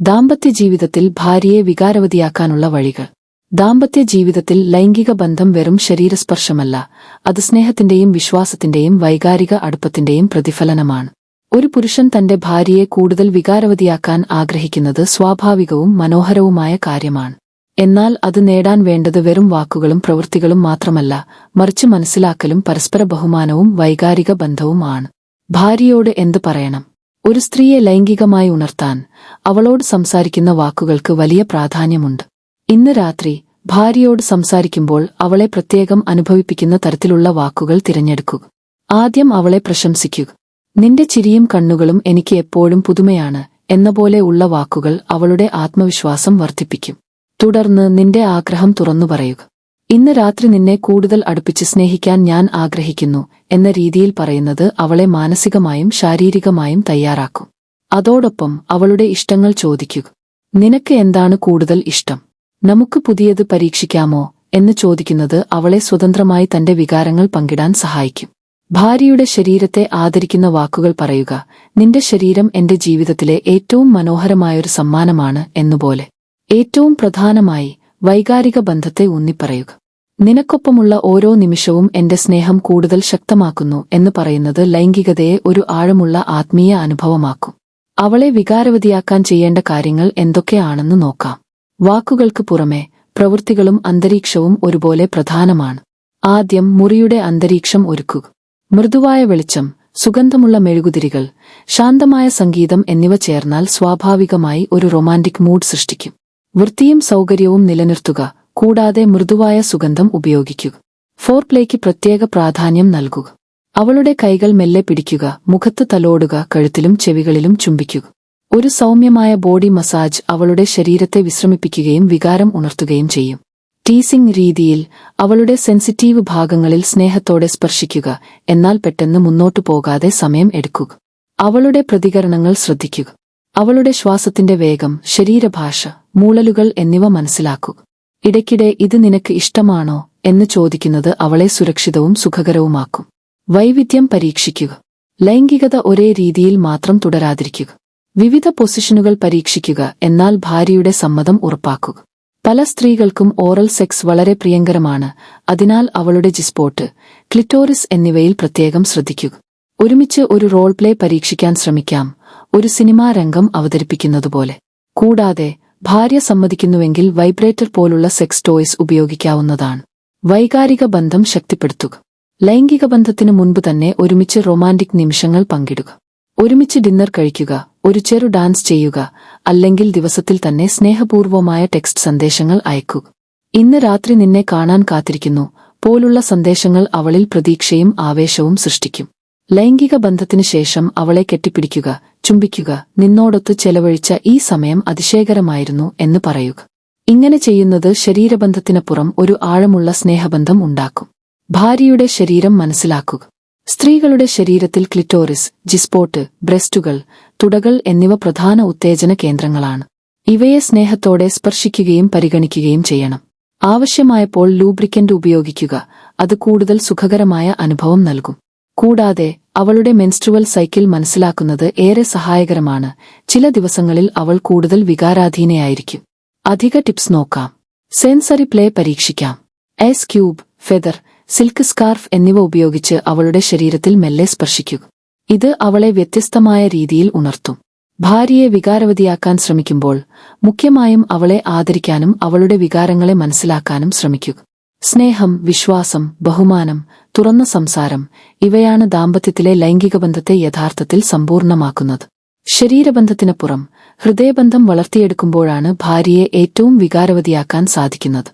ദാമ്പത്യ ജീവിതത്തിൽ ഭാര്യയെ വികാരവതിയാക്കാനുള്ള വഴികൾ. ദാമ്പത്യ ജീവിതത്തിൽ ലൈംഗിക ബന്ധം വെറും ശരീരസ്പർശമല്ല അത് സ്നേഹത്തിന്റെയും വിശ്വാസത്തിന്റെയും വൈകാരിക അടുപ്പത്തിന്റെയും പ്രതിഫലനമാണ്. ഒരു പുരുഷൻ തന്റെ ഭാര്യയെ കൂടുതൽ വികാരവതിയാക്കാൻ ആഗ്രഹിക്കുന്നത് സ്വാഭാവികവും മനോഹരവുമായ കാര്യമാണ്. എന്നാൽ അത് നേടാൻ വേണ്ടത് വെറും വാക്കുകളും പ്രവൃത്തികളും മാത്രമല്ല മറിച്ച് മനസ്സിലാക്കലും പരസ്പര ബഹുമാനവും വൈകാരിക ബന്ധവുമാണ്. ഭാര്യയോട് എന്ത് പറയണം? ഒരു സ്ത്രീയെ ലൈംഗികമായി ഉണർത്താൻ അവളോട് സംസാരിക്കുന്ന വാക്കുകൾക്ക് വലിയ പ്രാധാന്യമുണ്ട്. ഇന്ന് രാത്രി ഭാര്യയോട് സംസാരിക്കുമ്പോൾ അവളെ പ്രത്യേകം അനുഭവിപ്പിക്കുന്ന തരത്തിലുള്ള വാക്കുകൾ തിരഞ്ഞെടുക്കുക ആദ്യം അവളെ പ്രശംസിക്കുക നിന്റെ ചിരിയും കണ്ണുകളും എനിക്ക് എപ്പോഴും പുതുമയാണ് എന്ന പോലെ ഉള്ള വാക്കുകൾ അവളുടെ ആത്മവിശ്വാസം വർദ്ധിപ്പിക്കും. തുടർന്ന് നിന്റെ ആഗ്രഹം തുറന്നു പറയുക ഇന്ന് രാത്രി നിന്നെ കൂടുതൽ അടുപ്പിച്ച് സ്നേഹിക്കാൻ ഞാൻ ആഗ്രഹിക്കുന്നു എന്ന രീതിയിൽ പറയുന്നത് അവളെ മാനസികമായും ശാരീരികമായും തയ്യാറാക്കും. അതോടൊപ്പം അവളുടെ ഇഷ്ടങ്ങൾ ചോദിക്കുക. നിനക്ക് എന്താണ് കൂടുതൽ ഇഷ്ടം? നമുക്ക് പുതിയത് പരീക്ഷിക്കാമോ? എന്ന് ചോദിക്കുന്നത് അവളെ സ്വതന്ത്രമായി തന്റെ വികാരങ്ങൾ പങ്കിടാൻ സഹായിക്കും. ഭാര്യയുടെ ശരീരത്തെ ആദരിക്കുന്ന വാക്കുകൾ പറയുക. നിന്റെ ശരീരം എന്റെ ജീവിതത്തിലെ ഏറ്റവും മനോഹരമായൊരു സമ്മാനമാണ് എന്നുപോലെ. ഏറ്റവും പ്രധാനമായി വൈകാരിക ബന്ധത്തെ ഊന്നിപ്പറയുക. നിനക്കൊപ്പമുള്ള ഓരോ നിമിഷവും എന്റെ സ്നേഹം കൂടുതൽ ശക്തമാക്കുന്നു എന്ന് പറയുന്നത് ലൈംഗികതയെ ഒരു ആഴമുള്ള ആത്മീയ അനുഭവമാക്കും. അവളെ വികാരവതിയാക്കാൻ ചെയ്യേണ്ട കാര്യങ്ങൾ എന്തൊക്കെയാണെന്ന് നോക്കാം. വാക്കുകൾക്ക് പുറമെ പ്രവൃത്തികളും അന്തരീക്ഷവും ഒരുപോലെ പ്രധാനമാണ്. ആദ്യം മുറിയുടെ അന്തരീക്ഷം ഒരുക്കുക. മൃദുവായ വെളിച്ചം സുഗന്ധമുള്ള മെഴുകുതിരികൾ ശാന്തമായ സംഗീതം എന്നിവ ചേർന്നാൽ സ്വാഭാവികമായി ഒരു റൊമാന്റിക് മൂഡ് സൃഷ്ടിക്കും. വൃത്തിയും സൗകര്യവും നിലനിർത്തുക കൂടാതെ മൃദുവായ സുഗന്ധം ഉപയോഗിക്കുക. ഫോർ പ്ലേക്ക് പ്രത്യേക പ്രാധാന്യം നൽകുക. അവളുടെ കൈകൾ മെല്ലെ പിടിക്കുക മുഖത്ത് തലോടുക കഴുത്തിലും ചെവികളിലും ചുംബിക്കുക. ഒരു സൗമ്യമായ ബോഡി മസാജ് അവളുടെ ശരീരത്തെ വിശ്രമിപ്പിക്കുകയും വികാരം ഉണർത്തുകയും ചെയ്യും. ടീസിംഗ് രീതിയിൽ അവളുടെ സെൻസിറ്റീവ് ഭാഗങ്ങളിൽ സ്നേഹത്തോടെ സ്പർശിക്കുക എന്നാൽ പെട്ടെന്ന് മുന്നോട്ടു പോകാതെ സമയം എടുക്കുക. അവളുടെ പ്രതികരണങ്ങൾ ശ്രദ്ധിക്കുക. അവളുടെ ശ്വാസത്തിന്റെ വേഗം ശരീരഭാഷ മൂളലുകൾ എന്നിവ മനസ്സിലാക്കൂ. ഇടയ്ക്കിടെ ഇത് നിനക്ക് ഇഷ്ടമാണോ എന്ന് ചോദിക്കുന്നത് അവളെ സുരക്ഷിതവും സുഖകരവുമാക്കും. വൈവിധ്യം പരീക്ഷിക്കുക. ലൈംഗികത ഒരേ രീതിയിൽ മാത്രം തുടരാതിരിക്കുക. വിവിധ പൊസിഷനുകൾ പരീക്ഷിക്കുക എന്നാൽ ഭാര്യയുടെ സമ്മതം ഉറപ്പാക്കുക. പല സ്ത്രീകൾക്കും ഓറൽ സെക്സ് വളരെ പ്രിയങ്കരമാണ് അതിനാൽ അവളുടെ ജിസ്പോട്ട് ക്ലിറ്റോറിസ് എന്നിവയിൽ പ്രത്യേകം ശ്രദ്ധിക്കുക. ഒരുമിച്ച് ഒരു റോൾ പ്ലേ പരീക്ഷിക്കാൻ ശ്രമിക്കാം. ഒരു സിനിമാ രംഗം അവതരിപ്പിക്കുന്നതുപോലെ. കൂടാതെ ഭാര്യ സമ്മതിക്കുന്നുവെങ്കിൽ വൈബ്രേറ്റർ പോലുള്ള സെക്സ് ടോയ്സ് ഉപയോഗിക്കാവുന്നതാണ്. വൈകാരിക ബന്ധം ശക്തിപ്പെടുത്തുക. ലൈംഗിക ബന്ധത്തിനു മുൻപ് തന്നെ ഒരുമിച്ച് റൊമാന്റിക് നിമിഷങ്ങൾ പങ്കിടുക. ഒരുമിച്ച് ഡിന്നർ കഴിക്കുക ഒരു ചെറു ഡാൻസ് ചെയ്യുക അല്ലെങ്കിൽ ദിവസത്തിൽ തന്നെ സ്നേഹപൂർവമായ ടെക്സ്റ്റ് സന്ദേശങ്ങൾ അയക്കുക. ഇന്ന് രാത്രി നിന്നെ കാണാൻ കാത്തിരിക്കുന്നു പോലുള്ള സന്ദേശങ്ങൾ അവളിൽ പ്രതീക്ഷയും ആവേശവും സൃഷ്ടിക്കും. ലൈംഗിക ബന്ധത്തിനു ശേഷം അവളെ കെട്ടിപ്പിടിക്കുക ചുംബിക്കുക നിന്നോടൊത്ത് ചെലവഴിച്ച ഈ സമയം അതിശയകരമായിരുന്നു എന്ന് പറയുക. ഇങ്ങനെ ചെയ്യുന്നത് ശരീരബന്ധത്തിനപ്പുറം ഒരു ആഴമുള്ള സ്നേഹബന്ധം ഉണ്ടാക്കും. ഭാര്യയുടെ ശരീരം മനസ്സിലാക്കുക. സ്ത്രീകളുടെ ശരീരത്തിൽ ക്ലിറ്റോറിസ് ജിസ്പോട്ട് ബ്രസ്റ്റുകൾ തുടകൾ എന്നിവ പ്രധാന ഉത്തേജന കേന്ദ്രങ്ങളാണ്. ഇവയെ സ്നേഹത്തോടെ സ്പർശിക്കുകയും പരിഗണിക്കുകയും ചെയ്യണം. ആവശ്യമായപ്പോൾ ലൂബ്രിക്കന്റ് ഉപയോഗിക്കുക അത് കൂടുതൽ സുഖകരമായ അനുഭവം നൽകും. കൂടാതെ അവളുടെ മെൻസ്ട്രുവൽ സൈക്കിൾ മനസ്സിലാക്കുന്നത് ഏറെ സഹായകരമാണ്. ചില ദിവസങ്ങളിൽ അവൾ കൂടുതൽ വികാരാധീനയായിരിക്കും. അധിക ടിപ്സ് നോക്കാം. സെൻസറി പ്ലേ പരീക്ഷിക്കാം. Ice cube feather silk scarf എന്നിവ ഉപയോഗിച്ച് അവളുടെ ശരീരത്തിൽ മെല്ലെ സ്പർശിക്കുക ഇത് അവളെ വ്യത്യസ്തമായ രീതിയിൽ ഉണർത്തും. ഭാര്യയെ വികാരവതിയാക്കാൻ ശ്രമിക്കുമ്പോൾ മുഖ്യമായും അവളെ ആദരിക്കാനും അവളുടെ വികാരങ്ങളെ മനസ്സിലാക്കാനും ശ്രമിക്കുക സ്നേഹം വിശ്വാസം ബഹുമാനം തുറന്ന സംസാരം ഇവയാണ് ദാമ്പത്യത്തിലെ ലൈംഗിക ബന്ധത്തെ യഥാർത്ഥത്തിൽ സമ്പൂർണമാക്കുന്നത് ശരീരബന്ധത്തിനപ്പുറം ഹൃദയബന്ധം വളർത്തിയെടുക്കുമ്പോഴാണ് ഭാര്യയെ ഏറ്റവും വികാരവതിയാക്കാൻ സാധിക്കുന്നത്.